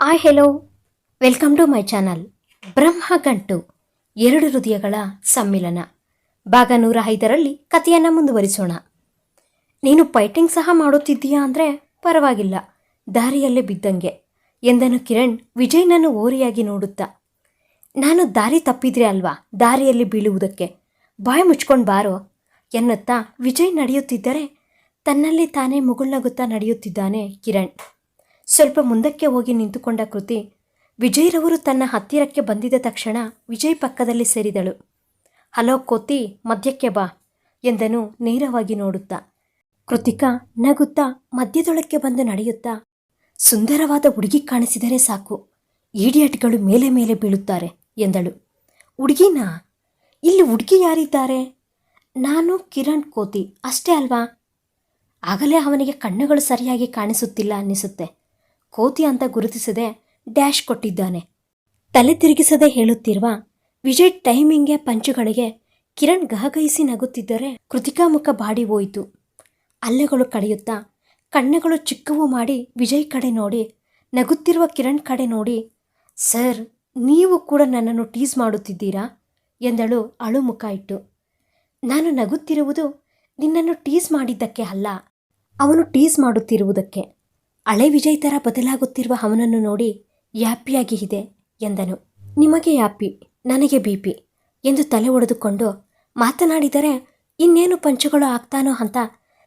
Hi hello welcome to my channel Brahmagantu ಎರಡು ಹೃದಯಗಳ ಸಮ್ಮಿಲನ. ಭಾಗ ನೂರ ಐದರಲ್ಲಿ ಕಥೆಯನ್ನು ಮುಂದುವರಿಸೋಣ. ನೀನು ಫೈಟಿಂಗ್ ಸಹ ಮಾಡುತ್ತಿದ್ದೀಯಾ ಅಂದರೆ ಪರವಾಗಿಲ್ಲ, ದಾರಿಯಲ್ಲೇ ಬಿದ್ದಂಗೆ, ಎಂದನು ಕಿರಣ್ ವಿಜಯ್ನನ್ನು ಓರಿಯಾಗಿ ನೋಡುತ್ತಾ. ನಾನು ದಾರಿ ತಪ್ಪಿದ್ರೆ ಅಲ್ವಾ, ದಾರಿಯಲ್ಲಿ ಬೀಳುವುದಕ್ಕೆ? ಬಾಯಿ ಮುಚ್ಕೊಂಡು ಬಾರೋ, ಎನ್ನುತ್ತಾ ವಿಜಯ್ ನಡೆಯುತ್ತಿದ್ದರೆ, ತನ್ನಲ್ಲಿ ತಾನೇ ಮುಗುಳ್ನಗುತ್ತಾ ನಡೆಯುತ್ತಿದ್ದಾನೆ ಕಿರಣ್. ಸ್ವಲ್ಪ ಮುಂದಕ್ಕೆ ಹೋಗಿ ನಿಂತುಕೊಂಡ ಕೃತಿ, ವಿಜಯ್ರವರು ತನ್ನ ಹತ್ತಿರಕ್ಕೆ ಬಂದಿದ್ದ ತಕ್ಷಣ ವಿಜಯ್ ಪಕ್ಕದಲ್ಲಿ ಸೇರಿದಳು. ಹಲೋ ಕೋತಿ ಮದ್ಯಕ್ಕೆ ಬಾ, ಎಂದನು ನೇರವಾಗಿ ನೋಡುತ್ತಾ. ಕೃತಿಕಾ ನಗುತ್ತಾ ಮಧ್ಯದೊಳಕ್ಕೆ ಬಂದು ನಡೆಯುತ್ತಾ, ಸುಂದರವಾದ ಹುಡುಗಿ ಕಾಣಿಸಿದರೆ ಸಾಕು, ಈಡಿಯಟ್ಗಳು ಮೇಲೆ ಮೇಲೆ ಬೀಳುತ್ತಾರೆ, ಎಂದಳು. ಹುಡುಗಿನಾ? ಇಲ್ಲಿ ಹುಡುಗಿ ಯಾರಿದ್ದಾರೆ? ನಾನು ಕಿರಣ್ ಕೋತಿ, ಅಷ್ಟೇ ಅಲ್ವಾ? ಆಗಲೇ ಅವನಿಗೆ ಕಣ್ಣುಗಳು ಸರಿಯಾಗಿ ಕಾಣಿಸುತ್ತಿಲ್ಲ ಅನ್ನಿಸುತ್ತೆ. ಕೋತಿ ಅಂತ ಗುರುತಿಸದೆ ಡ್ಯಾಶ್ ಕೊಟ್ಟಿದ್ದಾನೆ. ತಲೆ ತಿರುಗಿಸದೆ ಹೇಳುತ್ತಿರುವ ವಿಜಯ್ ಟೈಮಿಂಗ್ಗೆ ಪಂಚುಗಳಿಗೆ ಕಿರಣ್ ಗಹಗಹಿಸಿ ನಗುತ್ತಿದ್ದರೆ ಕೃತಿಕಾ ಮುಖ ಬಾಡಿ ಹೋಯಿತು. ಅಲ್ಲೆಗಳು ಕಳೆಯುತ್ತಾ ಕಣ್ಣುಗಳು ಚಿಕ್ಕವು ಮಾಡಿ ವಿಜಯ್ ಕಡೆ ನೋಡಿ, ನಗುತ್ತಿರುವ ಕಿರಣ್ ಕಡೆ ನೋಡಿ, ಸರ್, ನೀವು ಕೂಡ ನನ್ನನ್ನು ಟೀಸ್ ಮಾಡುತ್ತಿದ್ದೀರಾ? ಎಂದಳು ಅಳು ಮುಖ ಇಟ್ಟು. ನಾನು ನಗುತ್ತಿರುವುದು ನಿನ್ನನ್ನು ಟೀಸ್ ಮಾಡಿದ್ದಕ್ಕೆ ಅಲ್ಲ, ಅವನು ಟೀಸ್ ಮಾಡುತ್ತಿರುವುದಕ್ಕೆ. ಹಳೆ ವಿಜಯ್ ಥರ ಬದಲಾಗುತ್ತಿರುವ ಅವನನ್ನು ನೋಡಿ ಯಾಪಿಯಾಗಿ ಇದೆ ಎಂದನು. ನಿಮಗೆ ಯಾಪಿ, ನನಗೆ ಬಿಪಿ ಎಂದು ತಲೆ ಒಡೆದುಕೊಂಡು ಮಾತನಾಡಿದರೆ ಇನ್ನೇನು ಪಂಚುಗಳು ಆಗ್ತಾನೋ ಅಂತ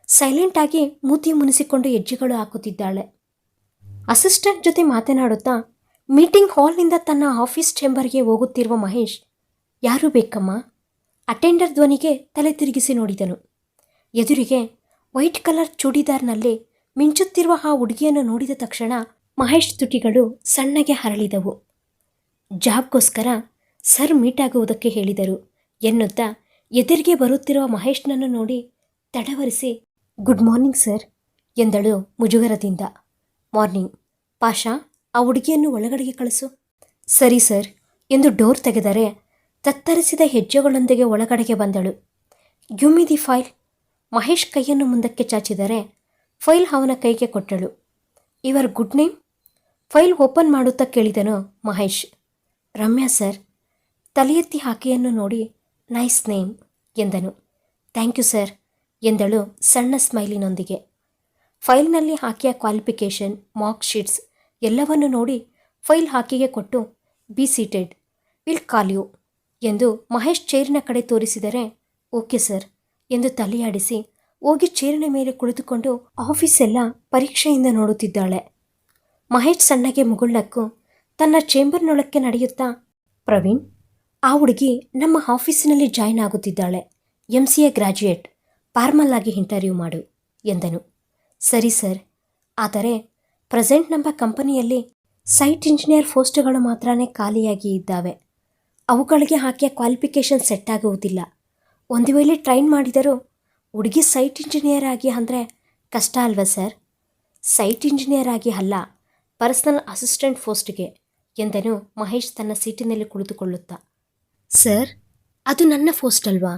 ಸೈಲೆಂಟಾಗಿ ಮೂತಿ ಮುನಿಸಿಕೊಂಡು ಹೆಜ್ಜೆಗಳು ಹಾಕುತ್ತಿದ್ದಾಳೆ. ಅಸಿಸ್ಟೆಂಟ್ ಜೊತೆ ಮಾತನಾಡುತ್ತಾ, ಮೀಟಿಂಗ್ ಹಾಲ್ನಿಂದ ತನ್ನ ಆಫೀಸ್ ಚೇಂಬರ್ಗೆ ಹೋಗುತ್ತಿರುವ ಮಹೇಶ್ ಯಾರು ಬೇಕಮ್ಮ? ಅಟೆಂಡರ್ ಧ್ವನಿಗೆ ತಲೆ ತಿರುಗಿಸಿ ನೋಡಿದನು. ಎದುರಿಗೆ ವೈಟ್ ಕಲರ್ ಚೂಡಿದಾರ್ನಲ್ಲಿ ಮಿಂಚುತ್ತಿರುವ ಆ ಹುಡುಗಿಯನ್ನು ನೋಡಿದ ತಕ್ಷಣ ಮಹೇಶ್ ತುಟಿಗಳು ಸಣ್ಣಗೆ ಹರಳಿದವು. ಜಾಬ್ಗೋಸ್ಕರ ಸರ್ ಮೀಟ್ ಆಗುವುದಕ್ಕೆ ಹೇಳಿದರು. ಎನ್ನುತ್ತಾ ಎದುರಿಗೆ ಬರುತ್ತಿರುವ ಮಹೇಶ್ನನ್ನು ನೋಡಿ ತಡವರಿಸಿ, ಗುಡ್ ಮಾರ್ನಿಂಗ್ ಸರ್, ಎಂದಳು ಮುಜುಗರದಿಂದ. ಮಾರ್ನಿಂಗ್. ಪಾಷಾ, ಆ ಹುಡುಗಿಯನ್ನು ಒಳಗಡೆಗೆ ಕಳಿಸು. ಸರಿ ಸರ್, ಎಂದು ಡೋರ್ ತೆಗೆದರೆ ತತ್ತರಿಸಿದ ಹೆಜ್ಜೆಗಳೊಂದಿಗೆ ಒಳಗಡೆಗೆ ಬಂದಳು. The file. ಮಹೇಶ್ ಕೈಯನ್ನು ಮುಂದಕ್ಕೆ ಚಾಚಿದರೆ ಫೈಲ್ ಅವನ ಕೈಗೆ ಕೊಟ್ಟಳು. Your good name? File open ಮಾಡುತ್ತಾ ಕೇಳಿದನು ಮಹೇಶ್. ರಮ್ಯಾ ಸರ್ ತಲೆ ಎತ್ತಿ ಆಕೆಯನ್ನು ನೋಡಿ ನೈಸ್ ನೇಮ್, ಎಂದನು. ಥ್ಯಾಂಕ್ ಯು ಸರ್, ಎಂದಳು ಸಣ್ಣ ಸ್ಮೈಲಿನೊಂದಿಗೆ. ಫೈಲ್ನಲ್ಲಿ ಹಾಕಿಯ ಕ್ವಾಲಿಫಿಕೇಷನ್, ಮಾರ್ಕ್ ಶೀಟ್ಸ್ ಎಲ್ಲವನ್ನು ನೋಡಿ ಫೈಲ್ ಹಾಕಿಗೆ ಕೊಟ್ಟು, be seated, will call you, ಎಂದು ಮಹೇಶ್ ಚೇರಿನ ಕಡೆ ತೋರಿಸಿದರೆ, ಓಕೆ ಸರ್, ಎಂದು ತಲೆಯಾಡಿಸಿ ಹೋಗಿ ಚೇರಿನ ಮೇಲೆ ಕುಳಿತುಕೊಂಡು ಆಫೀಸ್ ಎಲ್ಲ ಪರೀಕ್ಷೆಯಿಂದ ನೋಡುತ್ತಿದ್ದಾಳೆ. ಮಹೇಶ್ ಸಣ್ಣಗೆ ಮುಗುಳ್ನಕ್ಕು ತನ್ನ ಚೇಂಬರ್ನೊಳಕ್ಕೆ ನಡೆಯುತ್ತಾ, ಪ್ರವೀಣ್, ಆ ಹುಡುಗಿ ನಮ್ಮ ಆಫೀಸಿನಲ್ಲಿ join ಆಗುತ್ತಿದ್ದಾಳೆ. M C A graduate formal ಆಗಿ ಇಂಟರ್ವ್ಯೂ ಮಾಡು, ಎಂದನು. ಸರಿ ಸರ್. ಆದರೆ ಪ್ರೆಸೆಂಟ್ ನಮ್ಮ ಕಂಪನಿಯಲ್ಲಿ ಸೈಟ್ ಇಂಜಿನಿಯರ್ ಪೋಸ್ಟ್ಗಳು ಮಾತ್ರನೇ ಖಾಲಿಯಾಗಿ ಇದ್ದಾವೆ. ಅವುಗಳಿಗೆ ಹಾಕಿಯ ಕ್ವಾಲಿಫಿಕೇಷನ್ ಸೆಟ್ ಆಗುವುದಿಲ್ಲ. ಒಂದು ವೇಳೆ ಟ್ರೈನ್ ಮಾಡಿದರೂ ಹುಡುಗಿ ಸೈಟ್ ಇಂಜಿನಿಯರ್ ಆಗಿ ಅಂದರೆ ಕಷ್ಟ ಅಲ್ವಾ ಸರ್? ಸೈಟ್ ಇಂಜಿನಿಯರ್ ಆಗಿ ಅಲ್ಲ, ಪರ್ಸನಲ್ ಅಸಿಸ್ಟೆಂಟ್ ಪೋಸ್ಟ್ಗೆ ಎಂದನು ಮಹೇಶ್ ತನ್ನ ಸೀಟಿನಲ್ಲಿ ಕುಳಿತುಕೊಳ್ಳುತ್ತಾ. ಸರ್, ಅದು ನನ್ನ ಪೋಸ್ಟ್ ಅಲ್ವಾ?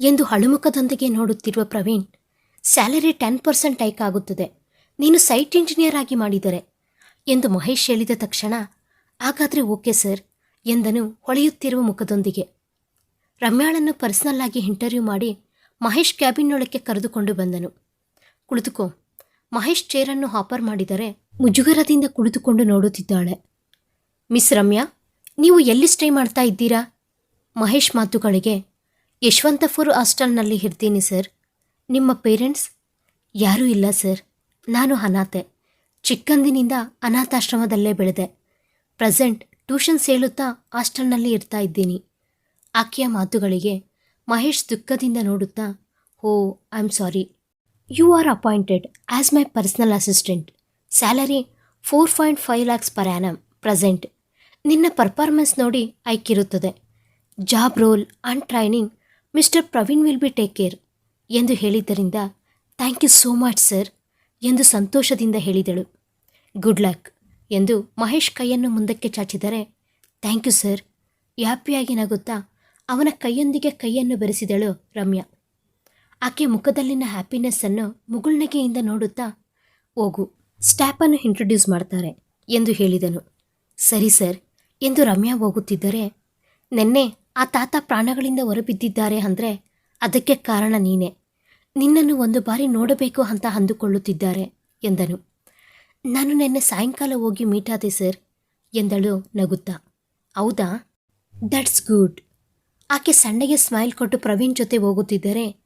ಎಂದು ಹಳುಮುಖದೊಂದಿಗೆ ನೋಡುತ್ತಿರುವ Praveen, salary ten percent hike ಆಗುತ್ತದೆ, ನೀನು ಸೈಟ್ ಇಂಜಿನಿಯರ್ ಆಗಿ ಮಾಡಿದರೆ, ಎಂದು ಮಹೇಶ್ ಹೇಳಿದ ತಕ್ಷಣ, ಹಾಗಾದರೆ ಓಕೆ ಸರ್, ಎಂದನು ಹೊಳೆಯುತ್ತಿರುವ ಮುಖದೊಂದಿಗೆ. ರಮ್ಯಾಳನ್ನು ಪರ್ಸನಲ್ ಆಗಿ ಇಂಟರ್ವ್ಯೂ ಮಾಡಿ ಮಹೇಶ್ ಕ್ಯಾಬಿನ್ನೊಳಕ್ಕೆ ಕರೆದುಕೊಂಡು ಬಂದನು. ಕುಳಿತುಕೋ. ಮಹೇಶ್ ಚೇರನ್ನು ಹಾಪರ್ ಮಾಡಿದರೆ ಮುಜುಗರದಿಂದ ಕುಳಿತುಕೊಂಡು ನೋಡುತ್ತಿದ್ದಾಳೆ. ಮಿಸ್ ರಮ್ಯಾ, ನೀವು ಎಲ್ಲಿ ಸ್ಟೇ ಮಾಡ್ತಾ ಇದ್ದೀರಾ? ಮಹೇಶ್ ಮಾತುಗಳಿಗೆ, ಯಶವಂತಪುರ್ ಹಾಸ್ಟೆಲ್ನಲ್ಲಿ ಇರ್ತೀನಿ ಸರ್. ನಿಮ್ಮ ಪೇರೆಂಟ್ಸ್? ಯಾರೂ ಇಲ್ಲ ಸರ್. ನಾನು ಅನಾಥೆ. ಚಿಕ್ಕಂದಿನಿಂದ ಅನಾಥಾಶ್ರಮದಲ್ಲೇ ಬೆಳೆದೆ. ಪ್ರೆಸೆಂಟ್ ಟ್ಯೂಷನ್ಸ್ ಹೇಳುತ್ತಾ ಹಾಸ್ಟೆಲ್ನಲ್ಲಿ ಇರ್ತಾ ಇದ್ದೀನಿ. ಆಕೆಯ ಮಾತುಗಳಿಗೆ ಮಹೇಶ್ ದುಃಖದಿಂದ ನೋಡುತ್ತಾ, ಓ I am sorry you are appointed as my personal assistant salary four point five lakhs per annum present ನಿನ್ನ ಪರ್ಫಾರ್ಮೆನ್ಸ್ ನೋಡಿ ಐಕ್ಕಿರುತ್ತದೆ job role and training mister Praveen will be take care ಎಂದು ಹೇಳಿದ್ದರಿಂದ thank you so much sir ಎಂದು ಸಂತೋಷದಿಂದ ಹೇಳಿದಳು. Good luck ಎಂದು ಮಹೇಶ್ ಕೈಯನ್ನು ಮುಂದಕ್ಕೆ ಚಾಚಿದರೆ ಥ್ಯಾಂಕ್ ಯು ಸರ್ ಹ್ಯಾಪಿಯಾಗಿ ನಗುತ್ತಾ ಅವನ ಕೈಯೊಂದಿಗೆ ಕೈಯನ್ನು ಬೆರೆಸಿದಳು ರಮ್ಯಾ. ಆಕೆ ಮುಖದಲ್ಲಿನ ಹ್ಯಾಪಿನೆಸ್ಸನ್ನು ಮುಗುಳ್ನಗೆಯಿಂದ ನೋಡುತ್ತಾ, ಹೋಗು ಸ್ಟ್ಯಾಪನ್ನು ಇಂಟ್ರೊಡ್ಯೂಸ್ ಮಾಡ್ತಾರೆ, ಎಂದು ಹೇಳಿದನು. ಸರಿ ಸರ್, ಎಂದು ರಮ್ಯಾ ಹೋಗುತ್ತಿದ್ದರೆ, ನೆನ್ನೆ ಆ ತಾತ ಪ್ರಾಣಗಳಿಂದ ಹೊರಬಿದ್ದಿದ್ದಾರೆ ಅಂದರೆ ಅದಕ್ಕೆ ಕಾರಣ ನೀನೇ. ನಿನ್ನನ್ನು ಒಂದು ಬಾರಿ ನೋಡಬೇಕು ಅಂತ ಅಂದುಕೊಳ್ಳುತ್ತಿದ್ದಾರೆ, ಎಂದನು. ನಾನು ನೆನ್ನೆ ಸಾಯಂಕಾಲ ಹೋಗಿ ಮೀಟಾದೆ ಸರ್, ಎಂದಳು ನಗುತ್ತಾ. ಹೌದಾ? ದಟ್ಸ್ ಗುಡ್ ಆಕೆ ಸಣ್ಣಗೆ ಸ್ಮೈಲ್ ಕೊಟ್ಟು ಪ್ರವೀಣ್ ಜೊತೆ ಹೋಗುತ್ತಿದ್ದರೆ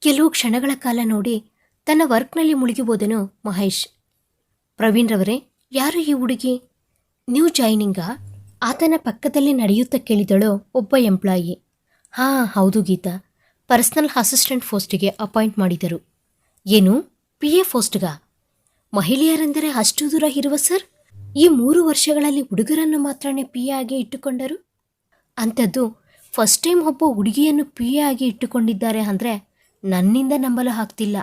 ಕೆಲವು ಕ್ಷಣಗಳ ಕಾಲ ನೋಡಿ ತನ್ನ ವರ್ಕ್ನಲ್ಲಿ ಮುಳುಗಿ ಹೋದನು ಮಹೇಶ್. ಪ್ರವೀಣ್ ರವರೇ ಯಾರು ಈ ಹುಡುಗಿ? ನ್ಯೂ ಜಾಯ್ನಿಂಗಾ? ಆತನ ಪಕ್ಕದಲ್ಲಿ ನಡೆಯುತ್ತಾ ಕೇಳಿದಳು ಒಬ್ಬ ಎಂಪ್ಲಾಯಿ. ಹಾಂ, ಹೌದು ಗೀತಾ. ಪರ್ಸನಲ್ ಅಸಿಸ್ಟೆಂಟ್ ಪೋಸ್ಟಿಗೆ ಅಪಾಯಿಂಟ್ ಮಾಡಿದರು. ಏನು? P A ಪೋಸ್ಟ್ಗಾ? ಮಹಿಳೆಯರೆಂದರೆ ಅಷ್ಟು ದೂರ ಇರುವ ಸರ್? ಈ ಮೂರು ವರ್ಷಗಳಲ್ಲಿ ಹುಡುಗರನ್ನು ಮಾತ್ರನೇ ಪಿ ಎ ಆಗಿ ಇಟ್ಟುಕೊಂಡರು? ಅಂಥದ್ದು ಫಸ್ಟ್ ಟೈಮ್ ಒಬ್ಬ ಹುಡುಗಿಯನ್ನು ಆಗಿ ಇಟ್ಟುಕೊಂಡಿದ್ದಾರೆ ಅಂದರೆ ನನ್ನಿಂದ ನಂಬಲು ಆಗ್ತಿಲ್ಲ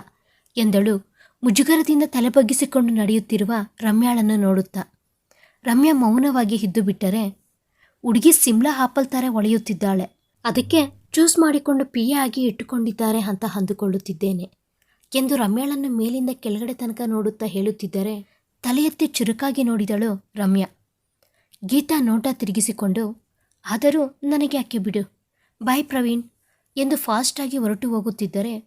ಎಂದಳು. ಮುಜುಗರದಿಂದ ತಲೆ ಬಗ್ಗಿಸಿಕೊಂಡು ನಡೆಯುತ್ತಿರುವ ರಮ್ಯಾಳನ್ನು ನೋಡುತ್ತಾ. ರಮ್ಯಾ ಮೌನವಾಗಿ ಇದ್ದು ಬಿಟ್ಟರೆ ಹುಡುಗಿ ಸಿಮ್ಲಾ ಹಾಪಲ್ ಥರ ಒಳೆಯುತ್ತಿದ್ದಾಳೆ. ಅದಕ್ಕೆ ಚೂಸ್ ಮಾಡಿಕೊಂಡು ಪಿ ಆಗಿ ಇಟ್ಟುಕೊಂಡಿದ್ದಾರೆ ಅಂತ ಅಂದುಕೊಳ್ಳುತ್ತಿದ್ದೇನೆ ಎಂದು ರಮ್ಯಾಳನ್ನು ಮೇಲಿಂದ ಕೆಳಗಡೆ ತನಕ ನೋಡುತ್ತಾ ಹೇಳುತ್ತಿದ್ದರೆ ತಲೆಯತ್ತಿ ಚುರುಕಾಗಿ ನೋಡಿದಳು ರಮ್ಯಾ. ಗೀತಾ ನೋಟ ತಿರುಗಿಸಿಕೊಂಡು ಆದರೂ ನನಗೆ ಯಾಕೆ ಬಿಡು? ಬಾಯ್ ಪ್ರವೀಣ್. ಎಂದು ಫಾಸ್ಟಾಗಿ ಹೊರಟು ಹೋಗುತ್ತಿದ್ದರೆ,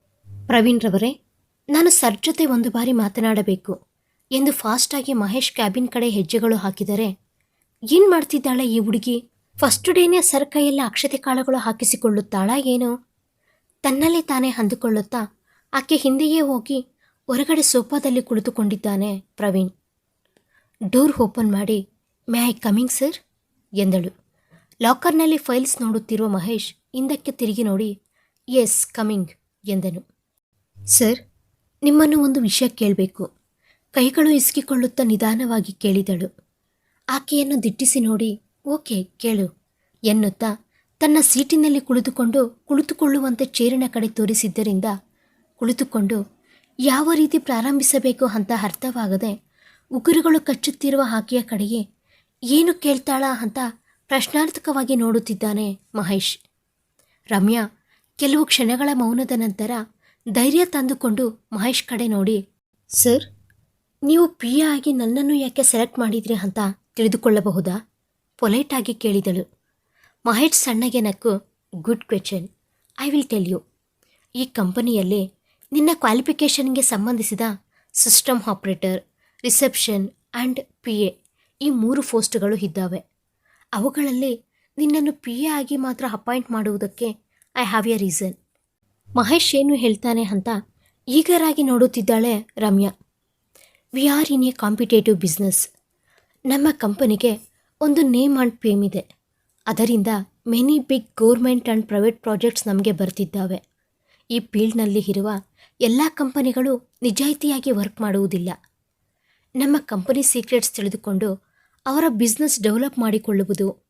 ಪ್ರವೀಣ್ ರವರೇ, ನಾನು ಸರ್ ಜೊತೆ ಒಂದು ಬಾರಿ ಮಾತನಾಡಬೇಕು ಎಂದು ಫಾಸ್ಟಾಗಿ ಮಹೇಶ್ ಕ್ಯಾಬಿನ್ ಕಡೆ ಹೆಜ್ಜೆಗಳು ಹಾಕಿದರೆ, ಏನು ಮಾಡ್ತಿದ್ದಾಳೆ ಈ ಹುಡುಗಿ? ಫಸ್ಟ್ ಡೇನೇ ಸರ್ ಕೈಯೆಲ್ಲ ಅಕ್ಷತೆ ಕಾಳುಗಳು ಹಾಕಿಸಿಕೊಳ್ಳುತ್ತಾಳಾ ಏನೋ? ತನ್ನಲ್ಲೇ ತಾನೇ ಅಂದುಕೊಳ್ಳುತ್ತಾ, ಆಕೆ ಹಿಂದೆಯೇ ಹೋಗಿ ಹೊರಗಡೆ ಸೋಫಾದಲ್ಲಿ ಕುಳಿತುಕೊಂಡಿದ್ದಾನೆ ಪ್ರವೀಣ್. ಡೋರ್ ಓಪನ್ ಮಾಡಿ, ಮೇ ಐ ಕಮಿಂಗ್ ಸರ್? ಎಂದಳು. ಲಾಕರ್ನಲ್ಲಿ ಫೈಲ್ಸ್ ನೋಡುತ್ತಿರುವ ಮಹೇಶ್ ಹಿಂದಕ್ಕೆ ತಿರುಗಿ ನೋಡಿ ಎಸ್ ಕಮಿಂಗ್ ಎಂದನು. ಸರ್ ನಿಮ್ಮನ್ನು ಒಂದು ವಿಷಯ ಕೇಳಬೇಕು. ಕೈಗಳು ಇಸುಕಿಕೊಳ್ಳುತ್ತಾ ನಿಧಾನವಾಗಿ ಕೇಳಿದಳು. ಆಕೆಯನ್ನು ದಿಟ್ಟಿಸಿ ನೋಡಿ, ಓಕೆ, ಕೇಳು, ಎನ್ನುತ್ತಾ ತನ್ನ ಸೀಟಿನಲ್ಲಿ ಕುಳಿತುಕೊಂಡು ಕುಳಿತುಕೊಳ್ಳುವಂತೆ ಚೇರಿನ ಕಡೆ ತೋರಿಸಿದ್ದರಿಂದ ಕುಳಿತುಕೊಂಡು, ಯಾವ ರೀತಿ ಪ್ರಾರಂಭಿಸಬೇಕು ಅಂತ ಅರ್ಥವಾಗದೆ ಉಗುರುಗಳು ಕಚ್ಚುತ್ತಿರುವ ಆಕೆಯ ಕಡೆಗೆ ಏನು ಕೇಳ್ತಾಳಾ ಅಂತ ಪ್ರಶ್ನಾರ್ಥಕವಾಗಿ ನೋಡುತ್ತಿದ್ದಾನೆ ಮಹೇಶ್. ರಮ್ಯಾ, ಕೆಲವು ಕ್ಷಣಗಳ ಮೌನದ ನಂತರ ಧೈರ್ಯ ತಂದುಕೊಂಡು ಮಹೇಶ್ ಕಡೆ ನೋಡಿ. ಸರ್, ನೀವು ಪಿ ಎ ಆಗಿ ನನ್ನನ್ನು ಯಾಕೆ ಸೆಲೆಕ್ಟ್ ಮಾಡಿದ್ರಿ ಅಂತ ತಿಳಿದುಕೊಳ್ಳಬಹುದಾ? ಪೊಲೈಟಾಗಿ ಕೇಳಿದಳು. ಮಹೇಶ್ ಸಣ್ಣಗೆ ನಕ್ಕು, good question I will tell you. ಈ ಕಂಪನಿಯಲ್ಲಿ ನಿನ್ನ ಕ್ವಾಲಿಫಿಕೇಷನ್ಗೆ ಸಂಬಂಧಿಸಿದ system operator, reception and P A ಈ ಮೂರು ಪೋಸ್ಟ್ಗಳು ಇದ್ದಾವೆ. ಅವುಗಳಲ್ಲಿ ನಿನ್ನನ್ನು ಪಿ ಎ ಆಗಿ ಮಾತ್ರ ಅಪಾಯಿಂಟ್ ಮಾಡುವುದಕ್ಕೆ I have a reason Mahesh ಏನು ಹೇಳ್ತಾನೆ ಅಂತ ಈಗರಾಗಿ ನೋಡುತ್ತಿದ್ದಾಳೆ Ramya. We are in a competitive business ನಮ್ಮ ಕಂಪನಿಗೆ ಒಂದು ನೇಮ್ ಆ್ಯಂಡ್ ಫೇಮ್ ಇದೆ. ಅದರಿಂದ many big government and private projects ನಮಗೆ ಬರ್ತಿದ್ದಾವೆ. ಈ ಫೀಲ್ಡ್ನಲ್ಲಿ ಇರುವ ಎಲ್ಲ ಕಂಪನಿಗಳು ನಿಜಾಯಿತಿಯಾಗಿ ವರ್ಕ್ ಮಾಡುವುದಿಲ್ಲ. ನಮ್ಮ ಕಂಪನಿ ಸೀಕ್ರೆಟ್ಸ್ ತಿಳಿದುಕೊಂಡು ಅವರ ಬಿಸ್ನೆಸ್ ಡೆವಲಪ್ ಮಾಡಿಕೊಳ್ಳುವುದು.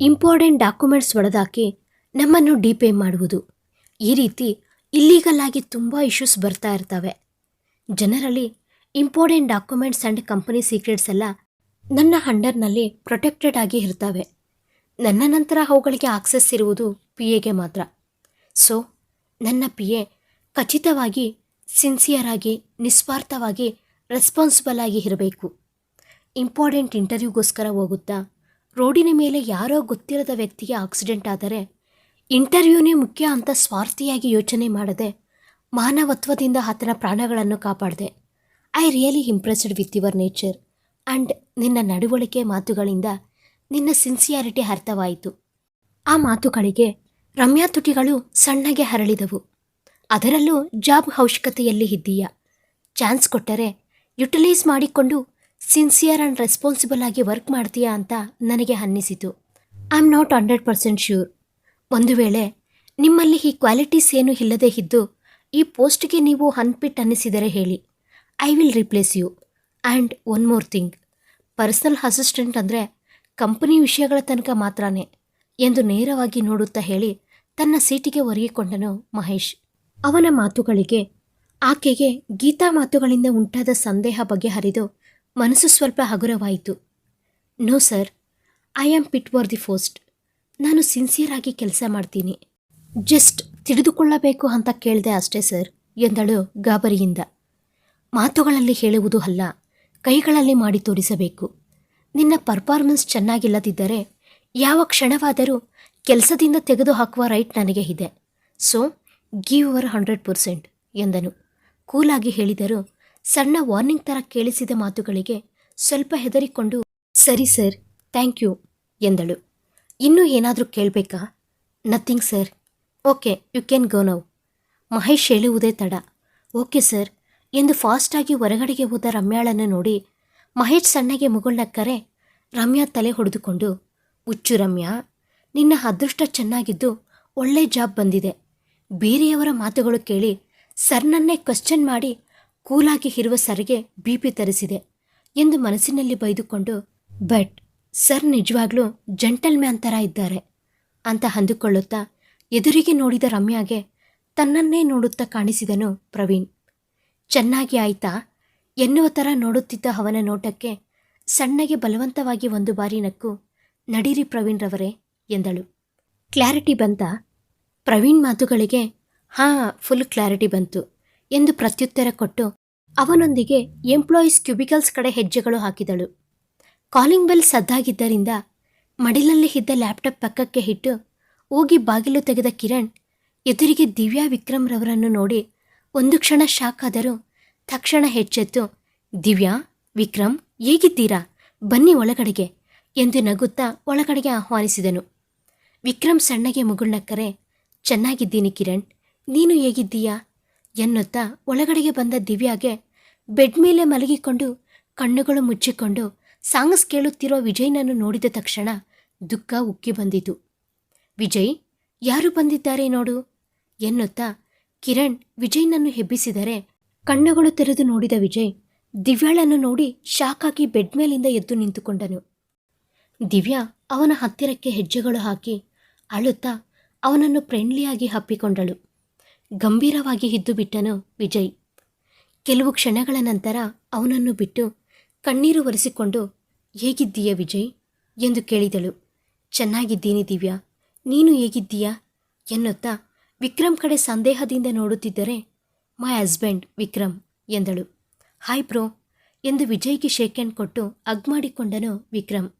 ಇಂಪಾರ್ಟೆಂಟ್ ಡಾಕ್ಯುಮೆಂಟ್ಸ್ ಒಡೆದಾಕಿ ನಮ್ಮನ್ನು ಡಿಪೇ ಮಾಡುವುದು. ಈ ರೀತಿ ಇಲ್ಲೀಗಲ್ ಆಗಿ ತುಂಬ ಇಶ್ಯೂಸ್ ಬರ್ತಾ ಇರ್ತವೆ. ಜನರಲ್ಲಿ important documents and company secrets ಎಲ್ಲ ನನ್ನ ಅಂಡರ್ನಲ್ಲಿ ಪ್ರೊಟೆಕ್ಟೆಡ್ ಆಗಿ ಇರ್ತವೆ. ನನ್ನ ನಂತರ ಅವುಗಳಿಗೆ ಆಕ್ಸೆಸ್ ಇರುವುದು ಪಿ ಎಗೆ ಮಾತ್ರ. ಸೊ, ನನ್ನ ಪಿ ಎ ಖಚಿತವಾಗಿ, ಸಿನ್ಸಿಯರ್ ಆಗಿ, ನಿಸ್ವಾರ್ಥವಾಗಿ, ರೆಸ್ಪಾನ್ಸಿಬಲ್ ಆಗಿ ಇರಬೇಕು. ಇಂಪಾರ್ಟೆಂಟ್ ಇಂಟರ್ವ್ಯೂಗೋಸ್ಕರ ಹೋಗುತ್ತಾ? ರೋಡಿನ ಮೇಲೆ ಯಾರೋ ಗೊತ್ತಿರದ ವ್ಯಕ್ತಿಗೆ ಆಕ್ಸಿಡೆಂಟ್ ಆದರೆ ಇಂಟರ್ವ್ಯೂನೇ ಮುಖ್ಯ ಅಂತ ಸ್ವಾರ್ಥಿಯಾಗಿ ಯೋಚನೆ ಮಾಡದೆ ಮಾನವತ್ವದಿಂದ ಆತನ ಪ್ರಾಣಗಳನ್ನು ಕಾಪಾಡಿದೆ. I really impressed with your nature and ನಿನ್ನ ನಡವಳಿಕೆ ಮಾತುಗಳಿಂದ ನಿನ್ನ ಸಿನ್ಸಿಯಾರಿಟಿ ಅರ್ಥವಾಯಿತು. ಆ ಮಾತುಗಳಿಗೆ ರಮ್ಯಾ ತುಟಿಗಳು ಸಣ್ಣಗೆ ಹರಳಿದವು. ಅದರಲ್ಲೂ ಜಾಬ್ ಅವಶ್ಯಕತೆಯಲ್ಲಿ ಇದ್ದೀಯಾ? ಚಾನ್ಸ್ ಕೊಟ್ಟರೆ ಯುಟಿಲೈಸ್ ಮಾಡಿಕೊಂಡು ಸಿನ್ಸಿಯರ್ ಆ್ಯಂಡ್ ರೆಸ್ಪಾನ್ಸಿಬಲ್ ಆಗಿ ವರ್ಕ್ ಮಾಡ್ತೀಯಾ ಅಂತ ನನಗೆ ಅನ್ನಿಸಿತು. I am not hundred percent sure ಒಂದು ವೇಳೆ ನಿಮ್ಮಲ್ಲಿ ಈ ಕ್ವಾಲಿಟೀಸ್ ಏನು ಇಲ್ಲದೇ ಇದ್ದು, ಈ ಪೋಸ್ಟ್ಗೆ ನೀವು ಅನ್ಫಿಟ್ ಅನ್ನಿಸಿದರೆ ಹೇಳಿ. I will replace you and one more thing personal assistant ಅಂದರೆ ಕಂಪನಿ ವಿಷಯಗಳ ತನಕ ಮಾತ್ರನೇ ಎಂದು ನೇರವಾಗಿ ನೋಡುತ್ತಾ ಹೇಳಿ ತನ್ನ ಸೀಟಿಗೆ ಒರಗಿಕೊಂಡನು ಮಹೇಶ್. ಅವನ ಮಾತುಗಳಿಗೆ, ಆಕೆಗೆ ಗೀತಾ ಮಾತುಗಳಿಂದ ಉಂಟಾದ ಸಂದೇಹ ಬಗೆಹರಿದು ಮನಸ್ಸು ಸ್ವಲ್ಪ ಹಗುರವಾಯಿತು. No sir, I am fit for the post. ನಾನು ಸಿನ್ಸಿಯರ್ ಆಗಿ ಕೆಲಸ ಮಾಡ್ತೀನಿ. ಜಸ್ಟ್ ತಿಳಿದುಕೊಳ್ಳಬೇಕು ಅಂತ ಕೇಳಿದೆ ಅಷ್ಟೇ ಸರ್, ಎಂದಳು ಗಾಬರಿಯಿಂದ. ಮಾತುಗಳಲ್ಲಿ ಹೇಳುವುದು ಅಲ್ಲ, ಕೈಗಳಲ್ಲಿ ಮಾಡಿ ತೋರಿಸಬೇಕು. ನಿನ್ನ ಪರ್ಫಾರ್ಮೆನ್ಸ್ ಚೆನ್ನಾಗಿಲ್ಲದಿದ್ದರೆ ಯಾವ ಕ್ಷಣವಾದರೂ ಕೆಲಸದಿಂದ ತೆಗೆದುಹಾಕುವ ರೈಟ್ ನನಗೆ ಇದೆ. So, give our hundred percent, ಎಂದನು. ಕೂಲಾಗಿ ಹೇಳಿದರೂ ಸಣ್ಣ ವಾರ್ನಿಂಗ್ ಥರ ಕೇಳಿಸಿದ ಮಾತುಗಳಿಗೆ ಸ್ವಲ್ಪ ಹೆದರಿಕೊಂಡು, ಸರಿ ಸರ್, ಥ್ಯಾಂಕ್ ಯು, ಎಂದಳು. ಇನ್ನೂ ಏನಾದರೂ ಕೇಳಬೇಕಾ? Nothing sir. Okay, you can go now. Mahesh ಹೇಳುವುದೇ ತಡ. ಓಕೆ ಸರ್, ಎಂದು ಫಾಸ್ಟಾಗಿ ಹೊರಗಡೆಗೆ ಹೋದ ರಮ್ಯಾಳನ್ನು ನೋಡಿ ಮಹೇಶ್ ಸಣ್ಣಗೆ ಮುಗುಳ್ನಕ್ಕರೆ ರಮ್ಯಾ ತಲೆ ಹೊಡೆದುಕೊಂಡು, ಹುಚ್ಚು ರಮ್ಯಾ, ನಿನ್ನ ಅದೃಷ್ಟ ಚೆನ್ನಾಗಿದ್ದು ಒಳ್ಳೆ ಜಾಬ್ ಬಂದಿದೆ. ಬೇರೆಯವರ ಮಾತುಗಳು ಕೇಳಿ ಸರ್ನನ್ನೇ ಕ್ವಶ್ಚನ್ ಮಾಡಿ ಕೂಲಾಗಿ ಇರುವ ಸರ್ಗೆ ಬಿ ಪಿ ತರಿಸಿದೆ ಎಂದು ಮನಸ್ಸಿನಲ್ಲಿ ಬೈದುಕೊಂಡು ಬಟ್ ಸರ್ ನಿಜವಾಗ್ಲೂ ಜಂಟಲ್ ಮ್ಯಾನ್ ಥರ ಇದ್ದಾರೆ ಅಂತ ಅಂದುಕೊಳ್ಳುತ್ತಾ ಎದುರಿಗೆ ನೋಡಿದ ರಮ್ಯಾಗೆ ತನ್ನನ್ನೇ ನೋಡುತ್ತಾ ಕಾಣಿಸಿದನು ಪ್ರವೀಣ್. ಚೆನ್ನಾಗಿ ಆಯ್ತಾ? ಎನ್ನುವ ಥರ ನೋಡುತ್ತಿದ್ದ ಅವನ ನೋಟಕ್ಕೆ ಸಣ್ಣಗೆ ಬಲವಂತವಾಗಿ ಒಂದು ಬಾರಿ ನಕ್ಕು, ನಡೀರಿ ಪ್ರವೀಣ್ ರವರೇ ಎಂದಳು. ಕ್ಲಾರಿಟಿ ಬಂತಾ? ಪ್ರವೀಣ್ ಮಾತುಗಳಿಗೆ, ಹಾಂ, ಫುಲ್ ಕ್ಲಾರಿಟಿ ಬಂತು. ಎಂದು ಪ್ರತ್ಯುತ್ತರ ಕೊಟ್ಟು ಅವನೊಂದಿಗೆ ಎಂಪ್ಲಾಯೀಸ್ ಕ್ಯೂಬಿಕಲ್ಸ್ ಕಡೆ ಹೆಜ್ಜೆಗಳು ಹಾಕಿದಳು. ಕಾಲಿಂಗ್ ಬೆಲ್ ಸದ್ದಾಗಿದ್ದರಿಂದ ಮಡಿಲಲ್ಲಿ ಇದ್ದ ಲ್ಯಾಪ್ಟಾಪ್ ಪಕ್ಕಕ್ಕೆ ಇಟ್ಟು ಹೋಗಿ ಬಾಗಿಲು ತೆಗೆದ ಕಿರಣ್ ಎದುರಿಗೆ ದಿವ್ಯಾ ವಿಕ್ರಮ್ ರವರನ್ನು ನೋಡಿ ಒಂದು ಕ್ಷಣ ಶಾಕ್ ತಕ್ಷಣ ಹೆಚ್ಚೆತ್ತು ದಿವ್ಯಾ, ವಿಕ್ರಮ್, ಹೇಗಿದ್ದೀರಾ? ಬನ್ನಿ ಒಳಗಡೆಗೆ ಎಂದು ನಗುತ್ತಾ ಒಳಗಡೆಗೆ ಆಹ್ವಾನಿಸಿದನು. ವಿಕ್ರಮ್ ಸಣ್ಣಗೆ ಮುಗುಳ್ನಕ್ಕರೆ, ಚೆನ್ನಾಗಿದ್ದೀನಿ ಕಿರಣ್, ನೀನು ಹೇಗಿದ್ದೀಯಾ? ಎನ್ನುತ್ತಾ ಒಳಗಡೆಗೆ ಬಂದ ದಿವ್ಯಾಗೆ ಬೆಡ್ ಮೇಲೆ ಮಲಗಿಕೊಂಡು ಕಣ್ಣುಗಳು ಮುಚ್ಚಿಕೊಂಡು ಸಾಂಗ್ಸ್ ಕೇಳುತ್ತಿರೋ ವಿಜಯ್ನನ್ನು ನೋಡಿದ ತಕ್ಷಣ ದುಃಖ ಉಕ್ಕಿ ಬಂದಿತು. ವಿಜಯ್, ಯಾರು ಬಂದಿದ್ದಾರೆ ನೋಡು? ಎನ್ನುತ್ತಾ ಕಿರಣ್ ವಿಜಯ್ನನ್ನು ಹೆಬ್ಬಿಸಿದರೆ ಕಣ್ಣುಗಳು ತೆರೆದು ನೋಡಿದ ವಿಜಯ್ ದಿವ್ಯಾಳನ್ನು ನೋಡಿ ಶಾಕಾಗಿ ಬೆಡ್ ಮೇಲಿಂದ ಎದ್ದು ನಿಂತುಕೊಂಡನು. ದಿವ್ಯಾ ಅವನ ಹತ್ತಿರಕ್ಕೆ ಹೆಜ್ಜೆಗಳು ಹಾಕಿ ಅಳುತ್ತಾ ಅವನನ್ನು ಫ್ರೆಂಡ್ಲಿಯಾಗಿ ಹಪ್ಪಿಕೊಂಡಳು. ಗಂಭೀರವಾಗಿ ಇದ್ದು ಬಿಟ್ಟನು ವಿಜಯ್. ಕೆಲವು ಕ್ಷಣಗಳ ನಂತರ ಅವನನ್ನು ಬಿಟ್ಟು ಕಣ್ಣೀರು ಒರೆಸಿಕೊಂಡು, ಹೇಗಿದ್ದೀಯ ವಿಜಯ್? ಎಂದು ಕೇಳಿದಳು. ಚೆನ್ನಾಗಿದ್ದೀನಿ ದಿವ್ಯಾ. ನೀನು ಹೇಗಿದ್ದೀಯಾ? ಎನ್ನುತ್ತಾ ವಿಕ್ರಮ್ ಕಡೆ ಸಂದೇಹದಿಂದ ನೋಡುತ್ತಿದ್ದರೆ, ಮೈ ಹಸ್ಬೆಂಡ್ ವಿಕ್ರಮ್, ಎಂದಳು. ಹಾಯ್ ಬ್ರೋ, ಎಂದು ವಿಜಯ್ಗೆ ಶೇಕ್ ಹ್ಯಾಂಡ್ ಕೊಟ್ಟು ಅಗ್ ಮಾಡಿಕೊಂಡನು ವಿಕ್ರಮ್.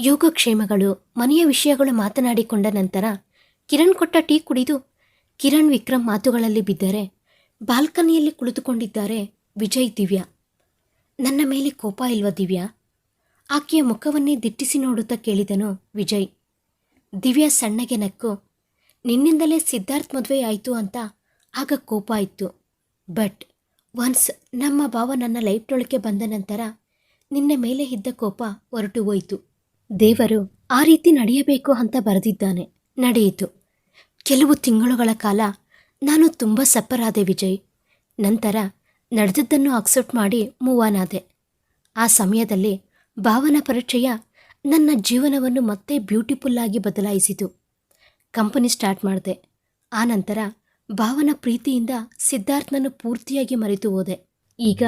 ಯೋಗಕ್ಷೇಮಗಳು, ಮನೆಯ ವಿಷಯಗಳು ಮಾತನಾಡಿಕೊಂಡ ನಂತರ ಕಿರಣ್ ಕೊಟ್ಟ ಟೀ ಕುಡಿದು ಕಿರಣ್ ವಿಕ್ರಮ್ ಮಾತುಗಳಲ್ಲಿ ಬಿದ್ದರೆ, ಬಾಲ್ಕನಿಯಲ್ಲಿ ಕುಳಿತುಕೊಂಡಿದ್ದಾರೆ ವಿಜಯ್ ದಿವ್ಯಾ. ನನ್ನ ಮೇಲೆ ಕೋಪ ಇಲ್ವಾ ದಿವ್ಯಾ? ಆಕೆಯ ಮುಖವನ್ನೇ ದಿಟ್ಟಿಸಿ ನೋಡುತ್ತಾ ಕೇಳಿದನು ವಿಜಯ್. ದಿವ್ಯಾ ಸಣ್ಣಗೆ ನಕ್ಕು, ನಿನ್ನಿಂದಲೇ ಸಿದ್ಧಾರ್ಥ್ ಮದುವೆ ಆಯಿತು ಅಂತ ಆಗ ಕೋಪ ಇತ್ತು. ಬಟ್ ಒನ್ಸ್ ನಮ್ಮ ಭಾವ ನನ್ನ ಲೈಫ್ನೊಳಗೆ ಬಂದ ನಂತರ ನಿನ್ನ ಮೇಲೆ ಇದ್ದ ಕೋಪ ಹೊರಟು ಹೋಯಿತು. ದೇವರು ಆ ರೀತಿ ನಡೆಯಬೇಕು ಅಂತ ಬರೆದಿದ್ದಾನೆ, ನಡೆಯಿತು. ಕೆಲವು ತಿಂಗಳುಗಳ ಕಾಲ ನಾನು ತುಂಬ ಸಪ್ಪರಾದೆ ವಿಜಯ್. ನಂತರ ನಡೆದದ್ದನ್ನು ಅಕ್ಸೆಪ್ಟ್ ಮಾಡಿ ಮೂವ್ ಆದೆ. ಆ ಸಮಯದಲ್ಲಿ ಭಾವನ ಪರಿಚಯ ನನ್ನ ಜೀವನವನ್ನು ಮತ್ತೆ ಬ್ಯೂಟಿಫುಲ್ಲಾಗಿ ಬದಲಾಯಿಸಿತು. ಕಂಪನಿ ಸ್ಟಾರ್ಟ್ ಮಾಡಿದೆ. ಆ ನಂತರ ಭಾವನ ಪ್ರೀತಿಯಿಂದ ಸಿದ್ಧಾರ್ಥನನ್ನು ಪೂರ್ತಿಯಾಗಿ ಮರೆತು ಹೋದೆ. ಈಗ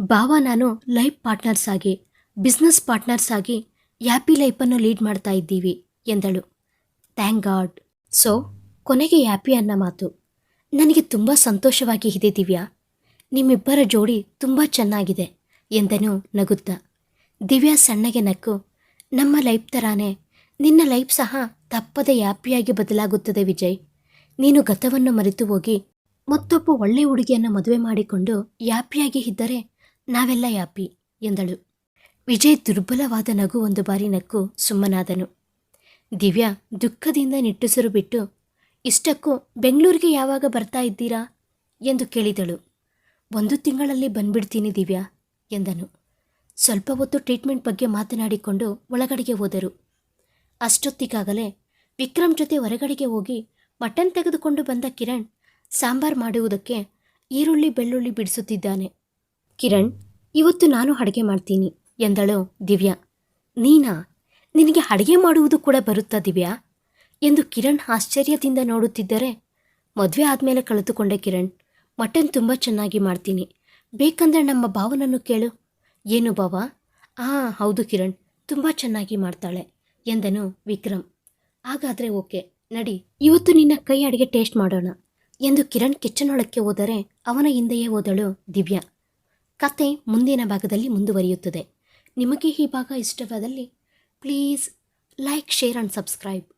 ಭಾವ ನಾನು ಲೈಫ್ ಪಾರ್ಟ್ನರ್ಸ್ ಆಗಿ ಬಿಸ್ನೆಸ್ ಪಾರ್ಟ್ನರ್ಸ್ ಆಗಿ ಹ್ಯಾಪಿ ಲೈಫನ್ನು ಲೀಡ್ ಮಾಡ್ತಾ ಇದ್ದೀವಿ ಎಂದಳು. ಥ್ಯಾಂಕ್ ಗಾಡ್ ಸೊ ಕೊನೆಗೆ ಹ್ಯಾಪಿ ಅನ್ನ ಮಾತು. ನನಗೆ ತುಂಬ ಸಂತೋಷವಾಗಿ ಇದೆ ದಿವ್ಯಾ. ನಿಮ್ಮಿಬ್ಬರ ಜೋಡಿ ತುಂಬ ಚೆನ್ನಾಗಿದೆ ಎಂದನು ನಗುತ್ತ. ದಿವ್ಯಾ ಸಣ್ಣಗೆ ನಕ್ಕು, ನಮ್ಮ ಲೈಫ್ ಥರಾನೇ ನಿನ್ನ ಲೈಫ್ ಸಹ ತಪ್ಪದೆ ಹ್ಯಾಪಿಯಾಗಿ ಬದಲಾಗುತ್ತದೆ ವಿಜಯ್. ನೀನು ಗತವನ್ನು ಮರೆತು ಹೋಗಿ, ಮತ್ತೊಬ್ಬ ಒಳ್ಳೆ ಹುಡುಗಿಯನ್ನು ಮದುವೆ ಮಾಡಿಕೊಂಡು ಹ್ಯಾಪಿಯಾಗಿ ಇದ್ದರೆ ನಾವೆಲ್ಲ ಹ್ಯಾಪಿ ಎಂದಳು. ವಿಜಯ್ ದುರ್ಬಲವಾದ ನಗು ಒಂದು ಬಾರಿ ನಕ್ಕು ಸುಮ್ಮನಾದನು. ದಿವ್ಯಾ ದುಃಖದಿಂದ ನಿಟ್ಟುಸಿರು ಬಿಟ್ಟು ಇಷ್ಟಕ್ಕೂ ಬೆಂಗಳೂರಿಗೆ ಯಾವಾಗ ಬರ್ತಾ ಇದ್ದೀರಾ? ಎಂದು ಕೇಳಿದಳು. ಒಂದು ತಿಂಗಳಲ್ಲಿ ಬಂದ್ಬಿಡ್ತೀನಿ ದಿವ್ಯಾ, ಎಂದನು. ಸ್ವಲ್ಪ ಹೊತ್ತು ಟ್ರೀಟ್ಮೆಂಟ್ ಬಗ್ಗೆ ಮಾತನಾಡಿಕೊಂಡು ಒಳಗಡೆಗೆ ಹೋದರು. ಅಷ್ಟೊತ್ತಿಗಾಗಲೇ ವಿಕ್ರಮ್ ಜೊತೆ ಹೊರಗಡೆಗೆ ಹೋಗಿ ಮಟನ್ ತೆಗೆದುಕೊಂಡು ಬಂದ ಕಿರಣ್ ಸಾಂಬಾರ್ ಮಾಡುವುದಕ್ಕೆ ಈರುಳ್ಳಿ ಬೆಳ್ಳುಳ್ಳಿ ಬಿಡಿಸುತ್ತಿದ್ದಾನೆ. ಕಿರಣ್, ಇವತ್ತು ನಾನು ಅಡುಗೆ ಮಾಡ್ತೀನಿ, ಎಂದಳು ದಿವ್ಯಾ. ನೀನಾ? ನಿನಗೆ ಅಡುಗೆ ಮಾಡುವುದು ಕೂಡ ಬರುತ್ತಾ ದಿವ್ಯಾ? ಎಂದು ಕಿರಣ್ ಆಶ್ಚರ್ಯದಿಂದ ನೋಡುತ್ತಿದ್ದರೆ, ಮದುವೆ ಆದಮೇಲೆ ಕಳೆದುಕೊಂಡೆ ಕಿರಣ್. ಮಟನ್ ತುಂಬ ಚೆನ್ನಾಗಿ ಮಾಡ್ತೀನಿ. ಬೇಕಂದ್ರೆ ನಮ್ಮ ಭಾವನನ್ನು ಕೇಳು. ಏನು ಭಾವ? ಆ, ಹೌದು ಕಿರಣ್, ತುಂಬ ಚೆನ್ನಾಗಿ ಮಾಡ್ತಾಳೆ ಎಂದನು ವಿಕ್ರಮ್. ಹಾಗಾದರೆ ಓಕೆ, ನಡಿ, ಇವತ್ತು ನಿನ್ನ ಕೈ ಅಡಿಗೆ ಟೇಸ್ಟ್ ಮಾಡೋಣ ಎಂದು ಕಿರಣ್ ಕಿಚನ್ ಒಳಕ್ಕೆ ಹೋದರೆ ಅವನ ಹಿಂದೆಯೇ ಹೋದಳು ದಿವ್ಯಾ. ಕತೆ ಮುಂದಿನ ಭಾಗದಲ್ಲಿ ಮುಂದುವರಿಯುತ್ತದೆ. ನಿಮಗೆ ಈ ಭಾಗ ಇಷ್ಟವಾದಲ್ಲಿ please like, share and subscribe.